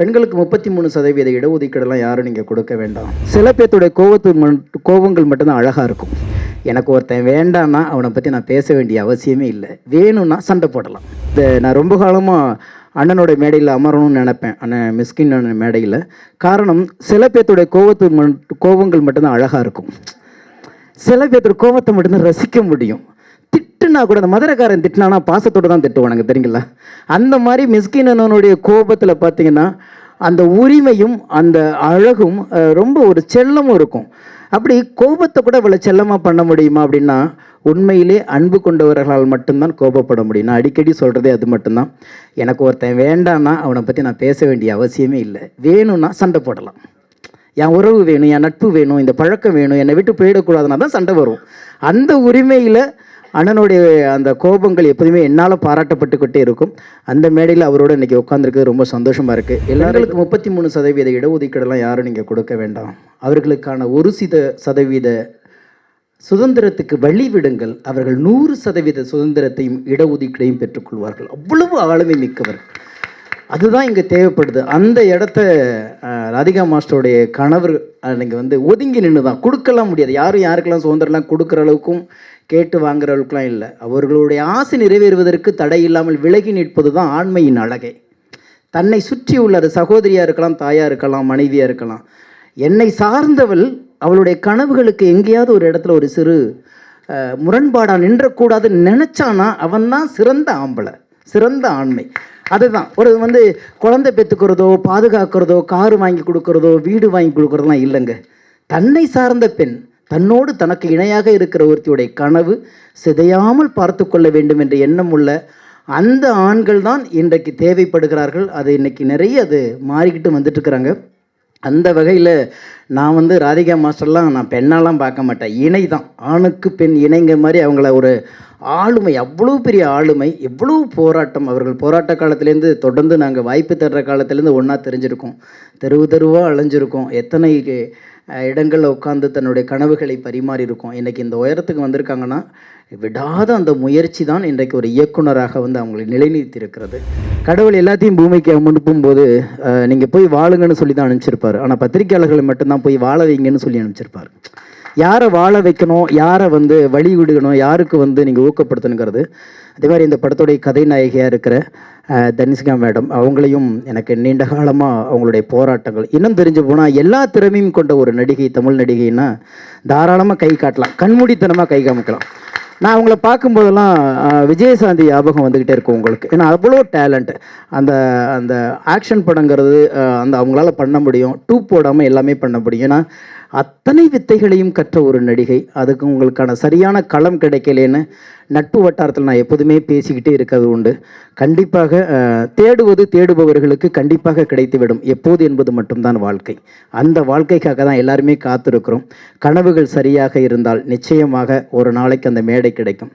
பெண்களுக்கு முப்பத்தி மூணு சதவீத இடஒதுக்கீடெல்லாம் யாரும் நீங்கள் கொடுக்க வேண்டாம். சில பேர்த்துடைய கோவத்து கோபங்கள் கோவங்கள் மட்டும்தான் அழகாக இருக்கும். எனக்கு ஒருத்தன் வேண்டான்னா அவனை பற்றி நான் பேச வேண்டிய அவசியமே இல்லை. வேணும்னா சண்டை போடலாம். இந்த நான் ரொம்ப காலமாக அண்ணனோட மேடையில் அமரணும்னு நினைப்பேன். அண்ணன் மிஸ்கின் அண்ணன் மேடையில். காரணம் சில பேர்த்துடைய கோவத்து கோபங்கள் மட்டும்தான் அழகாக இருக்கும். சில பேர்த்தோட கோவத்தை மட்டும்தான் ரசிக்க முடியும். திட்டுனா கூட அந்த மதுரைக்காரன் திட்டினானா பாசத்தோடு தான் திட்டுவானுங்க தெரியுங்களா? அந்த மாதிரி மிஸ்கினனுடைய கோபத்தில் பார்த்தீங்கன்னா அந்த உரிமையும் அந்த அழகும் ரொம்ப ஒரு செல்லமும் இருக்கும். அப்படி கோபத்தை கூட இவ்வளோ செல்லமாக பண்ண முடியுமா அப்படின்னா உண்மையிலே அன்பு கொண்டவர்களால் மட்டும்தான் கோபப்பட முடியும். நான் அடிக்கடி சொல்கிறதே அது மட்டும்தான். எனக்கு ஒருத்தன் வேண்டான்னா அவனை பற்றி நான் பேச வேண்டிய அவசியமே இல்லை. வேணும்னா சண்டை போடலாம். என் உறவு வேணும் என் நட்பு வேணும் இந்த பழக்கம் வேணும் என்னை விட்டு போயிடக்கூடாதுன்னா தான் சண்டை வரும். அந்த உரிமையில் அண்ணனுடைய அந்த கோபங்கள் எப்போதுமே என்னால் பாராட்டப்பட்டுக்கிட்டே இருக்கும். அந்த மேடையில் அவரோட இன்னைக்கு உட்காந்துருக்கிறது ரொம்ப சந்தோஷமாக இருக்குது எல்லாருக்கும் முப்பத்தி மூணு சதவீத இடஒதுக்கீடெல்லாம் யாரும் நீங்கள் கொடுக்க வேண்டாம். அவர்களுக்கான ஒரு சித சதவீத சுதந்திரத்துக்கு வழி விடுங்கள். அவர்கள் நூறு சதவீத சுதந்திரத்தையும் இடஒதுக்கீடையும் பெற்றுக்கொள்வார்கள். அவ்வளவு ஆளுமை மிக்கவர். அதுதான் இங்கே தேவைப்படுது. அந்த இடத்த ராதிகா மாஸ்டருடைய கணவர் நீங்கள் வந்து ஒதுங்கி நின்று தான் கொடுக்கலாம் முடியாது. யாரும் யாருக்கெல்லாம் சுதந்திரம்லாம் கொடுக்குற அளவுக்கும் கேட்டு வாங்குற அளவுக்குலாம் இல்லை. அவர்களுடைய ஆசை நிறைவேறுவதற்கு தடை இல்லாமல் விலகி நிற்பது தான் ஆண்மையின் அழகை. தன்னை சுற்றி உள்ள அது சகோதரியாக இருக்கலாம் தாயாக இருக்கலாம் மனைவியாக இருக்கலாம். என்னை சார்ந்தவள் அவளுடைய கனவுகளுக்கு எங்கேயாவது ஒரு இடத்துல ஒரு சிறு முரண்பாடாக நின்றக்கூடாதுன்னு நினச்சானா அவன்தான் சிறந்த ஆம்பளை. சிறந்த ஆண்மை. அதுதான். ஒரு வந்து குழந்தை பெற்றுக்கிறதோ பாதுகாக்கிறதோ காரு வாங்கி கொடுக்கறதோ வீடு வாங்கி கொடுக்குறதெல்லாம் இல்லைங்க. தன்னை சார்ந்த பெண் தன்னோடு தனக்கு இணையாக இருக்கிற ஒருத்தியுடைய கனவு சிதையாமல் பார்த்து கொள்ள வேண்டும் என்ற எண்ணம் உள்ள அந்த ஆண்கள் தான் இன்றைக்கு தேவைப்படுகிறார்கள். அது இன்னைக்கு நிறைய அது மாறிக்கிட்டு வந்துட்டுருக்குறாங்க. அந்த வகையில் நான் வந்து ராதிகா மாஸ்டர்லாம் நான் பெண்ணாலாம் பார்க்க மாட்டேன். இணை தான் ஆணுக்கு பெண் இணைங்க மாதிரி அவங்கள ஒரு ஆளுமை அவ்வளோ பெரிய ஆளுமை எவ்வளோ போராட்டம் அவர்கள் போராட்ட காலத்துலேருந்து தொடர்ந்து நாங்கள் வாய்ப்பு தர்ற காலத்துலேருந்து ஒன்றா தெரிஞ்சிருக்கோம். தெருவு தெருவாக அலைஞ்சிருக்கோம். எத்தனை இடங்களில் உட்காந்து தன்னுடைய கனவுகளை பரிமாறி இருக்கோம் இன்றைக்கி இந்த உயரத்துக்கு வந்திருக்காங்கன்னா விடாத அந்த முயற்சி தான் இன்றைக்கு ஒரு இயக்குனராக வந்து அவங்களை நிலைநிறுத்தியிருக்கிறது. கடவுள் எல்லாத்தையும் பூமிக்கு அனுப்பும்போது நீங்கள் போய் வாழுங்கன்னு சொல்லி தான் அனுப்பிச்சிருப்பார். ஆனால் பத்திரிக்கையாளர்களை மட்டும்தான் போய் வாழ வைங்கன்னு சொல்லி அனுப்பிச்சிருப்பார். யாரை வாழ வைக்கணும் யாரை வந்து வழி விடுக்கணும் யாருக்கு வந்து நீங்கள் ஊக்கப்படுத்தணுங்கிறது. அதே மாதிரி இந்த படத்துடைய கதைநாயகியாக இருக்கிற தனிஷ்கா மேடம் அவங்களையும் எனக்கு நீண்ட காலமாக அவங்களுடைய போராட்டங்கள். இன்னும் தெரிஞ்சு போனால் எல்லா திறமையும் கொண்ட ஒரு நடிகை தமிழ் நடிகைன்னா தாராளமாக கை காட்டலாம் கண்மூடித்தனமாக கை காமிக்கலாம். நான் அவங்கள பார்க்கும்போதெல்லாம் விஜயசாந்தி ஞாபகம் வந்துக்கிட்டே இருக்கும் உங்களுக்கு. ஏன்னா அவ்வளோ டேலண்ட். அந்த அந்த ஆக்ஷன் படங்கிறது அந்த அவங்களால பண்ண முடியும். டூப் போடாமல் எல்லாமே பண்ண முடியும். ஏன்னா அத்தனை வித்தைகளையும் கற்ற ஒரு நடிகை. அதுக்கு உங்களுக்கான சரியான களம் கிடைக்கலேன்னு நட்பு வட்டாரத்தில் நான் எப்போதுமே பேசிக்கிட்டே இருக்கிறது உண்டு. கண்டிப்பாக தேடுவது தேடுபவர்களுக்கு கண்டிப்பாக கிடைத்துவிடும். எப்போது என்பது மட்டும்தான் வாழ்க்கை. அந்த வாழ்க்கைக்காக தான் எல்லாருமே காத்திருக்கிறோம். கனவுகள் சரியாக இருந்தால் நிச்சயமாக ஒரு நாளைக்கு அந்த மேடை கிடைக்கும்.